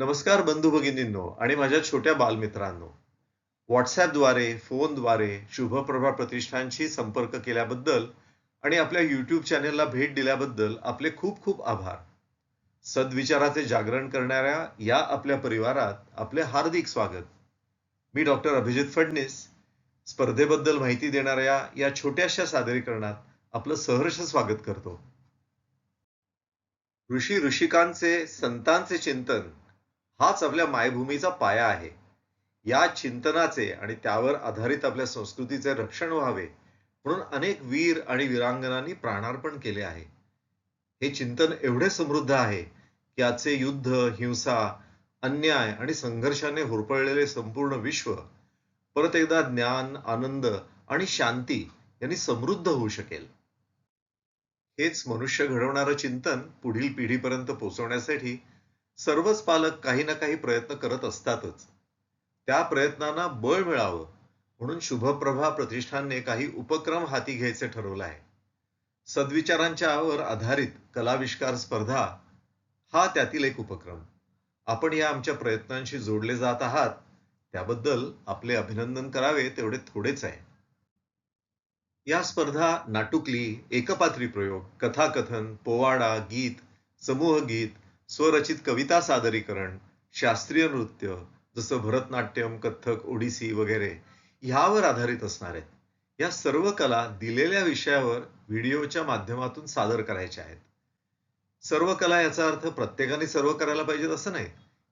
नमस्कार बंधू भगिनींनो आणि माझ्या छोट्या बालमित्रांनो. व्हॉट्सॲपद्वारे फोनद्वारे शुभप्रभा प्रतिष्ठानशी संपर्क केल्याबद्दल आणि आपल्या यूट्यूब चॅनेलला भेट दिल्याबद्दल आपले खूप खूप आभार. सद्विचाराचे जागरण करणाऱ्या या आपल्या परिवारात आपले हार्दिक स्वागत. मी डॉक्टर अभिजित फडणीस. स्पर्धेबद्दल माहिती देणाऱ्या या छोट्याशा सादरीकरणात आपलं सहर्ष स्वागत करतो. ऋषी ऋषिकांचे संतांचे चिंतन हाच आपल्या मायभूमीचा पाया आहे. या चिंतनाचे आणि त्यावर आधारित आपल्या संस्कृतीचे रक्षण व्हावे म्हणून अनेक वीर आणि वीरांगनांनी प्राणार्पण केले आहे. हे चिंतन एवढे समृद्ध आहे की आजचे युद्ध हिंसा अन्याय आणि संघर्षाने होरपळलेले संपूर्ण विश्व परत एकदा ज्ञान आनंद आणि शांती यांनी समृद्ध होऊ शकेल. हेच मनुष्य घडवणारं चिंतन पुढील पिढीपर्यंत पोहोचवण्यासाठी सर्वच पालक काही ना काही प्रयत्न करत असतातच. त्या प्रयत्नांना बळ मिळावं म्हणून शुभप्रभा प्रतिष्ठानने काही उपक्रम हाती घ्यायचे ठरवलं आहे. सद्विचारांच्या वर आधारित कलाविष्कार स्पर्धा हा त्यातील एक उपक्रम. आपण या आमच्या प्रयत्नांशी जोडले जात आहात. त्याबद्दल आपले अभिनंदन करावे तेवढे थोडेच आहे. या स्पर्धा नाटुकली एकपात्री प्रयोग कथाकथन पोवाडा गीत समूह गीत स्वरचित कविता सादरीकरण शास्त्रीय नृत्य जसं भरतनाट्यम कथ्थक ओडिसी वगैरे ह्यावर आधारित असणार आहेत. या सर्व कला दिलेल्या विषयावर व्हिडिओच्या माध्यमातून सादर करायच्या आहेत. सर्व कला याचा अर्थ प्रत्येकाने सर्व करायला पाहिजेत असं नाही.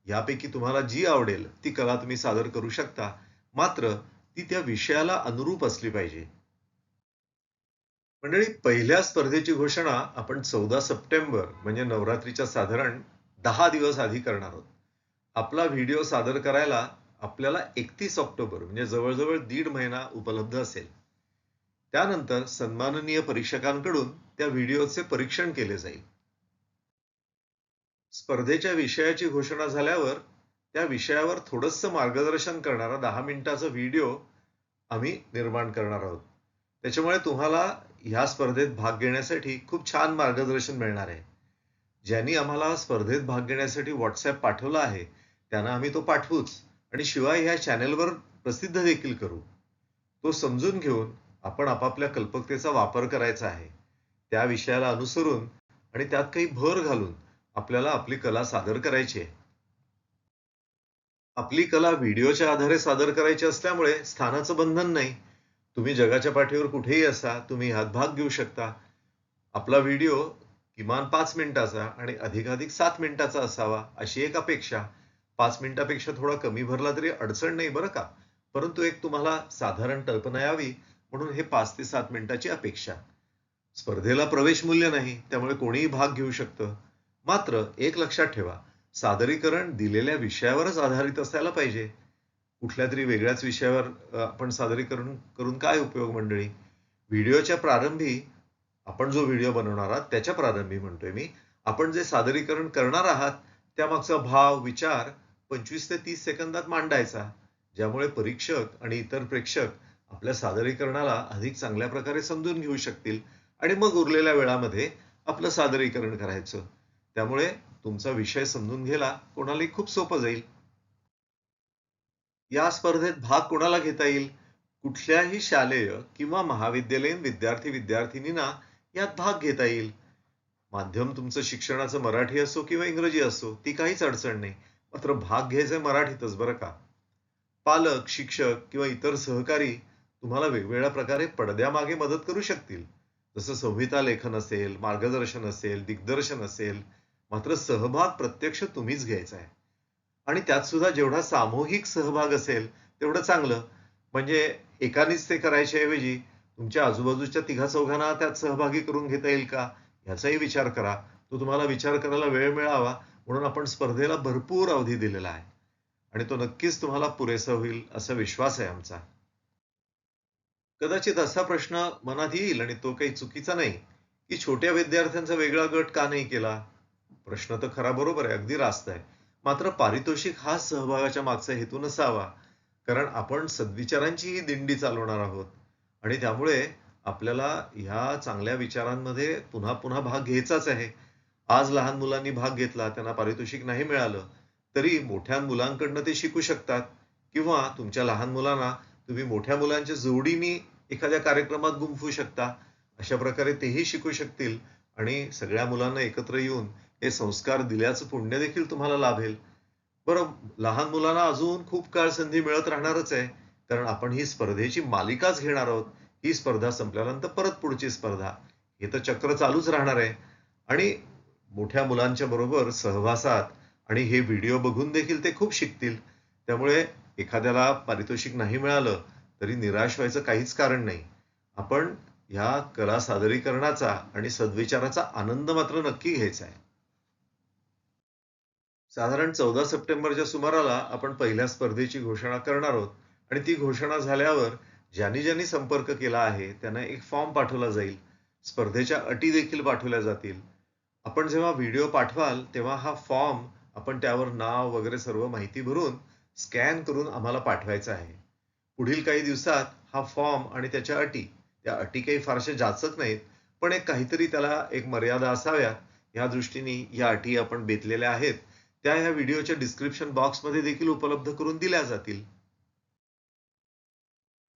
यापैकी तुम्हाला जी आवडेल ती कला तुम्ही सादर करू शकता. मात्र ती त्या विषयाला अनुरूप असली पाहिजे. मंडळी पहिल्या स्पर्धेची घोषणा आपण चौदा सप्टेंबर म्हणजे नवरात्रीच्या साधारण दहा दिवस आधी करणार आहोत. आपला व्हिडिओ सादर करायला आपल्याला एकतीस ऑक्टोबर म्हणजे जवळजवळ दीड महिना उपलब्ध असेल. त्यानंतर सन्माननीय परीक्षकांकडून त्या व्हिडिओचे परीक्षण केले जाईल. स्पर्धेच्या विषयाची घोषणा झाल्यावर त्या विषयावर थोडस मार्गदर्शन करणारा दहा मिनिटाचा व्हिडिओ आम्ही निर्माण करणार आहोत. त्याच्यामुळे तुम्हाला ह्या स्पर्धेत भाग घेण्यासाठी खूप छान मार्गदर्शन मिळणार आहे. ज्यांनी आम्हाला स्पर्धेत भाग घेण्यासाठी व्हॉट्सअप पाठवला आहे त्यांना आम्ही तो पाठवूच आणि शिवाय ह्या चॅनेलवर प्रसिद्ध देखील करू. तो समजून घेऊन आपण आपापल्या कल्पकतेचा वापर करायचा आहे. त्या विषयाला अनुसरून आणि त्यात काही भर घालून आपल्याला आपली कला सादर करायची आहे. आपली कला व्हिडिओच्या आधारे सादर करायची असल्यामुळे स्थानाचं बंधन नाही तुम्ही जगाच्या पाठीवर कुठेही असा तुम्ही ह्यात भाग घेऊ शकता. आपला व्हिडिओ किमान पाच मिनिटाचा आणि अधिकाधिक सात मिनिटाचा असावा अशी एक अपेक्षा. पाच मिनिटापेक्षा थोडा कमी भरला तरी अडचण नाही बरं का? परंतु एक तुम्हाला साधारण कल्पना यावी म्हणून हे पाच ते सात मिनिटाची अपेक्षा. स्पर्धेला प्रवेश मूल्य नाही त्यामुळे कोणीही भाग घेऊ शकतं. मात्र एक लक्षात ठेवा सादरीकरण दिलेल्या विषयावरच आधारित असायला पाहिजे. कुठल्या तरी वेगळ्याच विषयावर आपण सादरीकरण करून काय उपयोग मंडळी? व्हिडिओच्या प्रारंभी आपण जो व्हिडिओ बनवणार आहात त्याच्या प्रारंभी म्हणतोय मी. आपण जे सादरीकरण करणार आहात त्यामागचा भाव विचार पंचवीस ते तीस सेकंदात मांडायचा. ज्यामुळे परीक्षक आणि इतर प्रेक्षक आपल्या सादरीकरणाला अधिक चांगल्या प्रकारे समजून घेऊ शकतील आणि मग उरलेल्या वेळामध्ये आपलं सादरीकरण करायचं. त्यामुळे तुमचा विषय समजून घ्यायला कोणालाही खूप सोपं जाईल. या स्पर्धेत भाग कोणाला घेता येईल? कुठल्याही शालेय किंवा महाविद्यालयीन विद्यार्थी विद्यार्थिनींना यात भाग घेता येईल. माध्यम तुमचं शिक्षणाचं मराठी असो किंवा इंग्रजी असो ती काहीच अडचण नाही. मात्र भाग घ्यायचे मराठीतच बरं का? पालक शिक्षक किंवा इतर सहकारी तुम्हाला वेगवेगळ्या प्रकारे पडद्यामागे मदत करू शकतील. जसं संहिता लेखन असेल मार्गदर्शन असेल दिग्दर्शन असेल मात्र सहभाग प्रत्यक्ष तुम्हीच घ्यायचा आहे. आणि त्यात सुद्धा जेवढा सामूहिक सहभाग असेल तेवढं चांगलं. म्हणजे एकानेच ते करायच्या ऐवजी तुमच्या आजूबाजूच्या तिघा चौघांना त्यात सहभागी करून घेता येईल का? ह्याचाही विचार करा. तो तुम्हाला विचार करायला वेळ मिळावा म्हणून आपण स्पर्धेला भरपूर अवधी दिलेला आहे. आणि तो नक्कीच तुम्हाला पुरेसा होईल असा विश्वास आहे आमचा. कदाचित असा प्रश्न मनात येईल आणि तो काही चुकीचा नाही की छोट्या विद्यार्थ्यांचा वेगळा गट का नाही केला? प्रश्न तर खरा बरोबर आहे अगदी रास्त आहे. मात्र पारितोषिक हा सहभागाच्या मागचा हेतू नसावा कारण आपण सद्विचारांची ही दिंडी चालवणार आहोत. आणि त्यामुळे आपल्याला ह्या चांगल्या विचारांमध्ये पुन्हा पुन्हा भाग घ्यायचाच आहे. आज लहान मुलांनी भाग घेतला त्यांना पारितोषिक नाही मिळालं तरी मोठ्या मुलांकडनं ते शिकू शकतात. किंवा तुमच्या लहान मुलांना तुम्ही मोठ्या मुलांच्या जोडीने एखाद्या कार्यक्रमात गुंफू शकता अशा प्रकारे तेही शिकू शकतील. आणि सगळ्या मुलांना एकत्र येऊन हे संस्कार दिल्याचं पुण्य देखील तुम्हाला लाभेल. बरं लहान मुलांना अजून खूप काळ संधी मिळत राहणारच आहे. कारण आपण ही स्पर्धेची मालिकाच घेणार आहोत. ही स्पर्धा संपल्यानंतर परत पुढची स्पर्धा. हे तर चक्र चालूच राहणार आहे. आणि मोठ्या मुलांच्या बरोबर सहवासात आणि हे व्हिडिओ बघून देखील ते खूप शिकतील. त्यामुळे एखाद्याला पारितोषिक नाही मिळालं तरी निराश व्हायचं काहीच कारण नाही. आपण ह्या कला सादरीकरणाचा आणि सद्विचाराचा आनंद मात्र नक्की घ्यायचा आहे. साधारण चौदा सप्टेंबरच्या सुमाराला आपण पहिल्या स्पर्धेची घोषणा करणार आहोत. आणि ती घोषणा झाल्यावर ज्यांनी ज्यांनी संपर्क केला आहे त्यांना एक फॉर्म पाठवला जाईल. स्पर्धेच्या अटी देखील पाठवल्या जातील. आपण जेव्हा व्हिडिओ पाठवाल तेव्हा हा फॉर्म आपण त्यावर नाव वगैरे सर्व माहिती भरून स्कॅन करून आम्हाला पाठवायचा आहे. पुढील काही दिवसात हा फॉर्म आणि त्याच्या अटी त्या अटी काही फारशा जाचक नाहीत पण एक काहीतरी त्याला एक मर्यादा असाव्यात. या दृष्टीने या अटी आपण बेतलेल्या आहेत. त्या ह्या व्हिडिओच्या डिस्क्रिप्शन बॉक्समध्ये देखील उपलब्ध करून दिल्या जातील.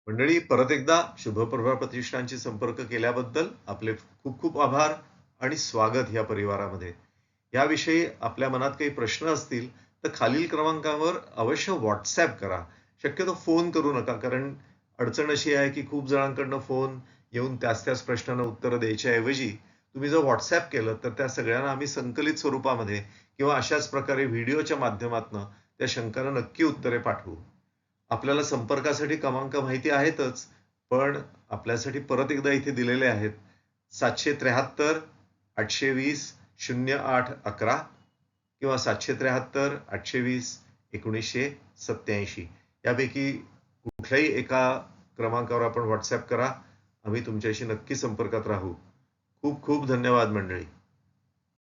मंडळी परत एकदा शुभप्रभा प्रतिष्ठानशी संपर्क केल्याबद्दल आपले खूप खूप आभार आणि स्वागत या परिवारामध्ये. याविषयी आपल्या मनात काही प्रश्न असतील तर खालील क्रमांकावर अवश्य व्हॉट्सॲप करा. शक्यतो फोन करू नका कारण अडचण अशी आहे की खूप जणांकडनं फोन येऊन त्याच त्याच प्रश्नांना उत्तरं द्यायच्या ऐवजी तुम्ही जर व्हॉट्सॲप केलं तर त्या सगळ्यांना आम्ही संकलित स्वरूपामध्ये किंवा अशाच प्रकारे व्हिडिओच्या माध्यमातून त्या शंकांना नक्की उत्तरे पाठवू. आपल्याला संपर्कासाठी क्रमांक माहिती आहेतच पण आपल्यासाठी परत एकदा इथे दिलेले आहेत. सातशे त्र्याहत्तर आठशे वीस शून्य आठ अकरा किंवा सातशे त्र्याहत्तर आठशे वीस एकोणीसशे सत्याऐंशी यापैकी कुठल्याही एका क्रमांकावर आपण व्हॉट्सॲप करा. आम्ही तुमच्याशी नक्की संपर्कात राहू. खूप खूप धन्यवाद मंडळी.